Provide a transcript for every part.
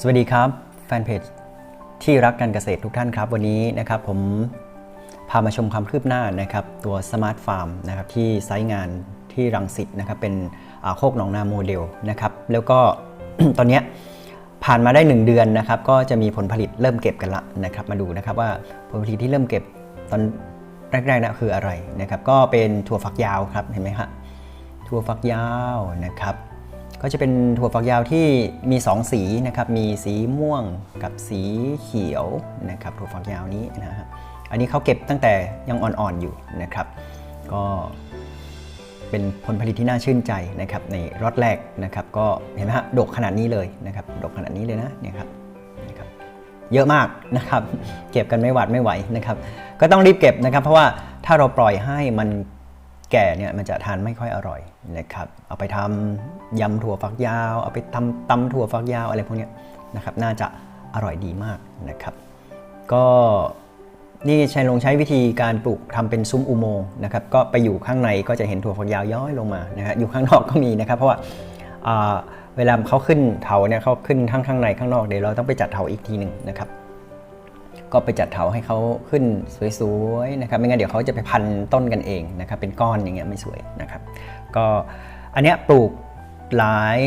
สวัสดีครับแฟนเพจที่รักการเกษตรทุกท่านครับ วันนี้นะครับผมพามาชมความคืบหน้านะครับตัวสมาร์ทฟาร์มนะครับที่ไซต์งานที่รังสิตนะครับเป็นโคกหนองนาโมเดลนะครับแล้วก็ตอนนี้ผ่านมาได้ 1 เดือนนะครับก็จะมีผลผลิตเริ่มเก็บกันละนะครับมาดูนะครับว่าผลผลิตที่เริ่มเก็บตอนแรกๆนะคืออะไรนะครับก็เป็นถั่วฝักยาวครับเห็นไหมฮะถั่วฝักยาวนะครับ ก็จะเป็นถั่วฝักยาวที่มี 2 สีนะครับ มีสีม่วงกับสีเขียวนะครับถั่วฝักยาวนี้นะฮะอันนี้เขาเก็บตั้งแต่ยังอ่อนๆอยู่นะครับ ก็เป็นผลผลิตที่น่าชื่นใจนะครับในรอดแรกนะครับ ก็เห็นไหมฮะดกขนาดนี้เลยนะครับดกขนาดนี้เลยนะเนี่ยครับเยครับเยอะมากนะครับ เก็บกันไม่หวาดไม่ไหวนะครับ ก็ต้องรีบเก็บนะครับ เพราะว่าถ้าเราปล่อยให้มัน แก่เนี่ยมันจะทานไม่ค่อยอร่อยนะครับเอาไปทำยำถั่วฝักยาว เอาไปทำตำถั่วฝักยาวอะไรพวกนี้นะครับน่าจะอร่อยดีมากนะครับ ก็นี่ชัยลงใช้วิธีการปลูกทำเป็นซุ้มอุโมงค์นะครับก็ไปอยู่ข้างในก็จะเห็นถั่วฝักยาวย้อยลงมานะครับอยู่ข้างนอกก็มีนะครับ เพราะว่าอ่าเวลาเขาขึ้นเถาเนี่ยเขาขึ้นทั้งข้างในข้างนอกเดี๋ยวเราต้องไปจัดเถาอีกทีหนึ่งนะครับ ก็ไปจัดเถาให้เขาขึ้นสวยๆนะครับไม่งั้นเดี๋ยวเขาจะไปพันต้นกันเองนะครับเป็นก้อนอย่างเงี้ยไม่สวยนะครับ ก็อันเนี้ยปลูกหลาย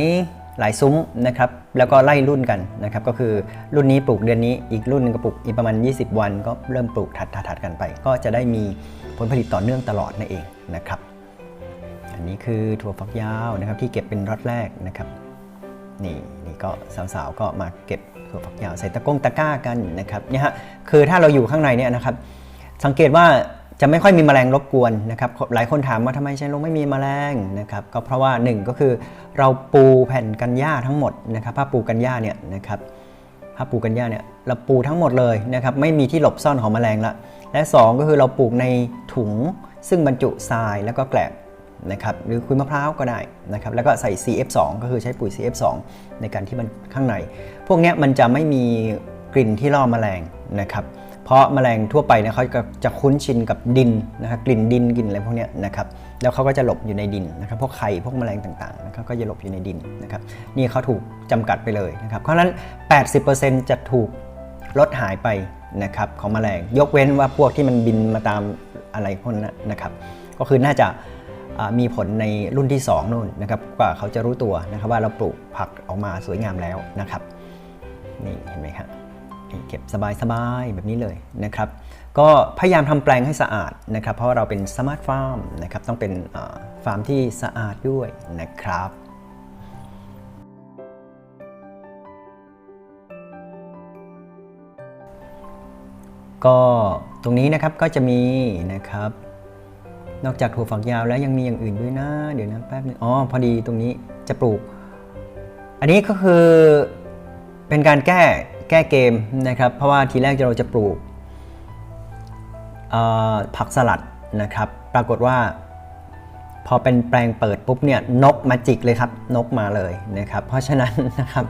หลายซุ้มนะครับแล้วก็ไล่รุ่นกันนะครับก็คือรุ่นนี้ปลูกเดือนนี้อีกรุ่นหนึงก็ปลูกอีกประมาณ 20 วัน ก็เริ่มปลูกถัดถัดถัดกันไป ก็จะได้มีผลผลิตต่อเนื่องตลอดนั่นเองนะครับ อันนี้คือถั่วฝักยาวนะครับที่เก็บเป็นรอดแรกนะครับนี่นี่ก็สาวๆก็มาเก็บ ถั่วฝักยาวใส่ตะก้งตะกร้ากันนะครับเนี่ยฮะคือถ้าเราอยู่ข้างในเนี่ยนะครับสังเกตว่าจะไม่ค่อยมีแมลงรบกวนนะครับหลายคนถามว่าทำไมใช้ลงไม่มีแมลงนะครับก็เพราะว่าหนึ่งก็คือเราปูแผ่นกันหญ้าทั้งหมดนะครับผ้าปูกันหญ้าเนี่ยนะครับผ้าปูกันหญ้าเนี่ยเราปูทั้งหมดเลยนะครับไม่มีที่หลบซ่อนของแมลงละและสองก็คือเราปลูกในถุงซึ่งบรรจุทรายแล้วก็แกลบ นะครับหรือคุยมะพร้าวก็ได้นะครับแล้วก็ใส่ CF2 ก็คือใช้ปุ๋ย CF2 ในการที่มันข้างใน พวกนี้มันจะไม่มีกลิ่นที่ล่อแมลงนะครับเพราะแมลงทั่วไปเนี่ยเขาจะจะคุ้นชินกับดินนะครับกลิ่นดินกลิ่นอะไรพวกนี้นะครับแล้วเขาก็จะหลบอยู่ในดินนะครับพวกไข่พวกแมลงต่างๆนะครับก็จะหลบอยู่ในดินนะครับนี่เขาถูกจำกัดไปเลยนะครับเพราะฉะนั้น 80%จะถูกลดหายไปนะครับของแมลงยกเว้นว่าพวกที่มันบินมาตามอะไรพวกนั้นนะครับ ก็คือน่าจะ มีผลในรุ่นที่2นู่นนะครับกว่าเขาจะรู้ตัวนะครับว่าเราปลูกผักออกมาสวยงามแล้วนะครับนี่เห็นไหมครับเก็บสบายๆแบบนี้เลยนะครับ ก็พยายามทำแปลงให้สะอาดนะครับ เพราะาเราเป็นสมาร์ทฟาร์มนะครับต้องเป็นฟาร์มที่สะอาดด้วยนะครับก็ตรงนี้นะครับก็จะมีนะครับ นอกจากถั่วฝักยาวแล้วยังมีอย่างอื่นด้วยนะ เดี๋ยวนะแป๊บนึงอ๋อพอดีตรงนี้จะปลูก อันนี้ก็คือเป็นการแก้แก้เกมนะครับ เพราะว่าทีแรกเราจะปลูกผักสลัดนะครับ ปรากฏว่า พอเป็นแปลงเปิดปุ๊บเนี่ยนกมาจิกเลยครับนกมาเลยนะครับ เพราะฉะนั้นนะครับ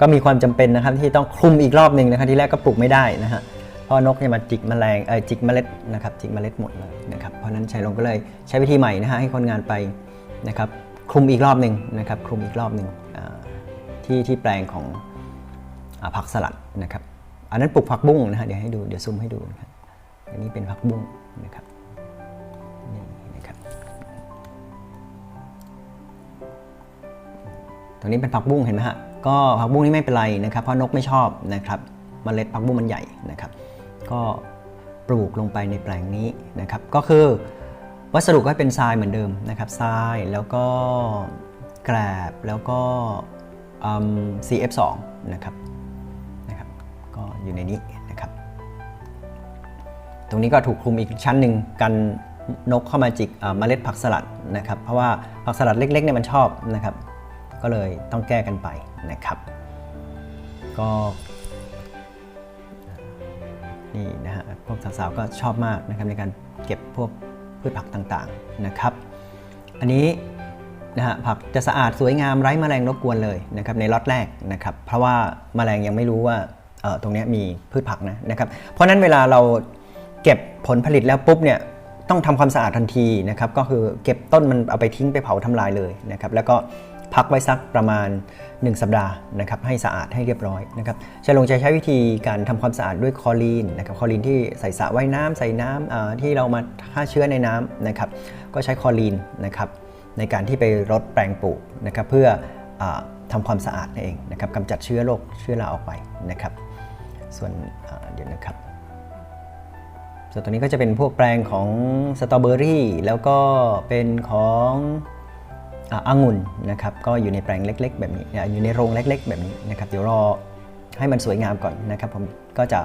ก็มีความจำเป็นนะครับที่ต้องคลุมอีกรอบหนึ่งนะครับ ที่แรกก็ปลูกไม่ได้นะฮะ เพราะนกเนี่ยมาจิกแมลงเออจิกเมล็ดนะครับจิกเมล็ดหมดเลยนะครับเพราะนั้นชัยลงก็เลยใช้วิธีใหม่นะฮะให้คนงานไปนะครับคลุมอีกรอบหนึ่งนะครับคลุมอีกรอบหนึ่งที่ที่แปลงของอผักสลัดนะครับอันนั้นปลูกผักบุ้งนะฮะเดี๋ยวให้ดูเดี๋ยวซูมให้ดูนะครับอันนี้เป็นผักบุ้งนะครับนี่นะครับตรงนี้เป็นผักบุ้งเห็นไหมฮะก็ผักบุ้งนี่ไม่เป็นไรนะครับเพราะนกไม่ชอบนะครับมเมล็ดผักบุ้งมันใหญ่นะครับ ก็ปลูกลงไปในแปลงนี้นะครับ ก็คือวัสดุก็เป็นทรายเหมือนเดิมนะครับทรายแล้วก็แกลบแล้วก็อืม CF2 นะครับนะครับ ก็อยู่ในนี้นะครับ ตรงนี้ก็ถูกคลุมอีกชั้นหนึ่งกันนกเข้ามาจิกเมล็ดผักสลัดนะครับ เพราะว่าผักสลัดเล็กๆเนี่ยมันชอบนะครับ ก็เลยต้องแก้กันไปนะครับ ก็ นี่นะฮะพวกสาวๆก็ชอบมากนะครับในการเก็บพวกพืชผักต่างๆนะครับ อันนี้นะฮะผักจะสะอาดสวยงามไร้แมลงรบกวนเลยนะครับในล็อตแรกนะครับ เพราะว่าแมลงยังไม่รู้ว่าเอ่อตรงนี้มีพืชผักนะนะครับเพราะฉะนั้นเวลาเราเก็บผลผลิตแล้วปุ๊บเนี่ยต้องทำความสะอาดทันทีนะครับก็คือเก็บต้นมันเอาไปทิ้งไปเผาทำลายเลยนะครับแล้วก็ พักไว้สักประมาณ 1 สัปดาห์นะครับให้สะอาดให้เรียบร้อยนะครับชัยลงจะใช้วิธีการทำความสะอาดด้วยคอรีนนะครับคอรีนที่ใส่สระว่ายน้ำใส่น้ำที่เรามาฆ่าเชื้อในน้ำนะครับก็ใช้คอรีนนะครับในการที่ไปรดแปลงปลูกนะครับเพื่ออาทำความสะอาดนั่นเองนะครับกำจัดเชื้อโรคเชื้อราออกไปนะครับ ส่วนเดี๋ยวนะครับส่วนตัวนี้ก็จะเป็นพวกแปลงของสตรอเบอรี่แล้วก็เป็นของ อ่าองุ่นนะครับก็อยู่ในแปลงเล็ก ๆ แบบนี้อยู่ในโรงเล็ก ๆ แบบนี้นะครับเดี๋ยวรอให้มันสวยงามก่อนนะครับ ผมก็จะ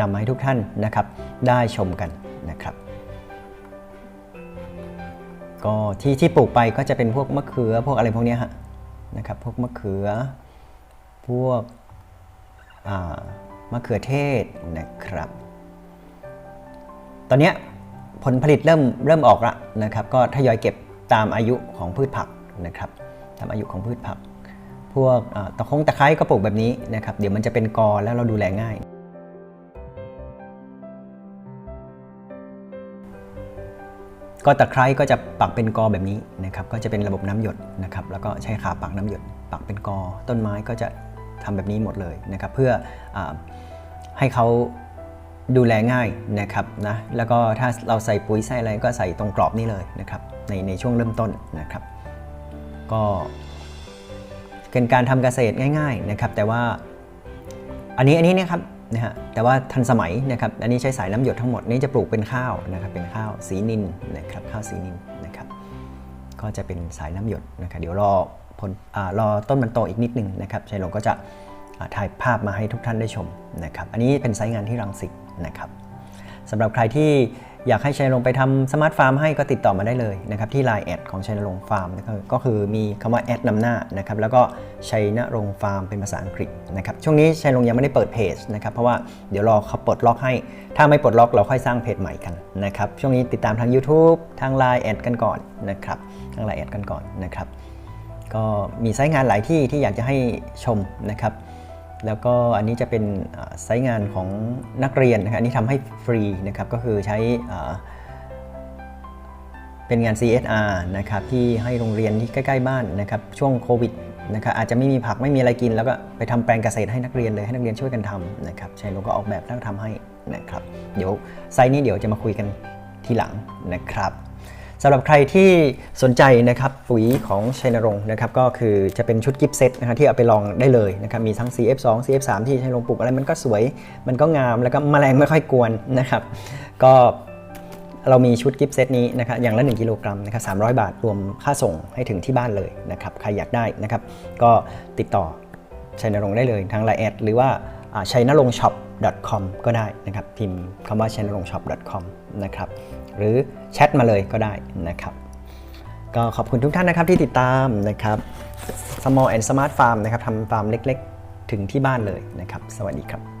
นำมาให้ทุกท่านนะครับ ได้ชมกันนะครับ ก็ที่ที่ปลูกไปก็จะเป็นพวกมะเขือพวกอะไรพวกนี้ฮะนะครับ พวกมะเขือ พวกมะเขือเทศนะครับ ตอนนี้ผลผลิตเริ่มเริ่มออกละนะครับ ก็ทยอยเก็บตามอายุของพืชผัก นะครับตามอายุของพืชผัก พวกอ่าตะคงตะไคร้ก็ปลูกแบบนี้นะครับ เดี๋ยวมันจะเป็นกอแล้วเราดูแลง่าย ก็ตะไคร้ก็จะปักเป็นกอแบบนี้นะครับ ก็จะเป็นระบบน้ำหยดนะครับ แล้วก็ใช้ขาปักน้ำหยด ปักเป็นกอ ต้นไม้ก็จะทำแบบนี้หมดเลยนะครับ เพื่ออให้เขาดูแลง่ายนะครับนะแล้วก็ถ้าเราใส่ปุ๋ยใส่อะไรก็ใส่ตรงกรอบนี้เลยนะครับในในช่วงเริ่มต้นนะครับ ก็เป็นการทำเกษตรง่ายๆนะครับ แต่ว่าอันนี้อันนี้นะครับนะฮะแต่ว่าทันสมัยนะครับ อันนี้ใช้สายน้ำหยดทั้งหมดนี่จะปลูกเป็นข้าวนะครับ เป็นข้าวสีนินนะครับข้าวสีนินนะครับ ก็จะเป็นสายน้ำหยดนะครับเดี๋ยวรอผลอารอต้นมันโตอีกนิดนึงนะครับชัยหลงก็จะถ่ายภาพมาให้ทุกท่านได้ชมนะครับ อันนี้เป็นไซต์งานที่รังสิตนะครับสำหรับใครที่ อยากให้ชัยลงไปทำสมาร์ทฟาร์มให้ก็ติดต่อมาได้เลยนะครับที่ Line แอดของชัยนรงฟาร์มนะครับก็คือมีคำว่าแอดนำหน้านะครับแล้วก็ชัยนรงฟาร์มเป็นภาษาอังกฤษนะครับช่วงนี้ชัยลงยังไม่ได้เปิดเพจนะครับเพราะว่าเดี๋ยวรอเขาปลดล็อกให้ ถ้าไม่ปลดล็อกเราค่อยสร้างเพจใหม่กันนะครับช่วงนี้ติดตามทาง YouTube ทาง Line แอดกันก่อนนะครับทาง Line แอดกันก่อนนะครับก็มีไซต์งานหลายที่ที่อยากจะให้ชมนะครับ แล้วก็อันนี้จะเป็นไซต์งานของนักเรียนนะครับอันนี้ทำให้ฟรีนะครับก็คือใช้เป็นงาน CSR นะครับที่ให้โรงเรียนที่ใกล้ ๆ บ้านนะครับช่วงโควิดนะครับอาจจะไม่มีผักไม่มีอะไรกิน แล้วก็ไปทำแปลงเกษตรให้นักเรียนเลยให้นักเรียนช่วยกันทำนะครับชัยโลก็ออกแบบแล้วก็ทำให้นะครับ เดี๋ยวไซต์นี้เดี๋ยวจะมาคุยกันทีหลังนะครับ สำหรับใครที่สนใจนะครับปุ๋ยของชัยนรงค์นะครับก็คือจะเป็นชุดกิฟต์เซตนะครับที่เอาไปลองได้เลยนะครับมีทั้ง CF2 CF3 ที่ชัยนรงค์ปลูกอะไรมันก็สวยมันก็งามแล้วก็แมลงไม่ค่อยกวนนะครับก็เรามีชุดกิฟต์เซตนี้นะครับอย่างละ 1 กิโลกรัมนะครับ300 บาทรวมค่าส่งให้ถึงที่บ้านเลยนะครับใครอยากได้นะครับก็ติดต่อชัยนรงค์ได้เลยทางไลน์แอดหรือว่าชัยนรงค์ช็อป .com ก็ได้นะครับพิมพ์คำว่าชัยนรงค์ช็อป .com นะครับ หรือแชทมาเลยก็ได้นะครับ ก็ขอบคุณทุกท่านนะครับที่ติดตามนะครับ Small and Smart Farm นะครับทำฟาร์มเล็ก ๆ ถึงที่บ้านเลยนะครับ สวัสดีครับ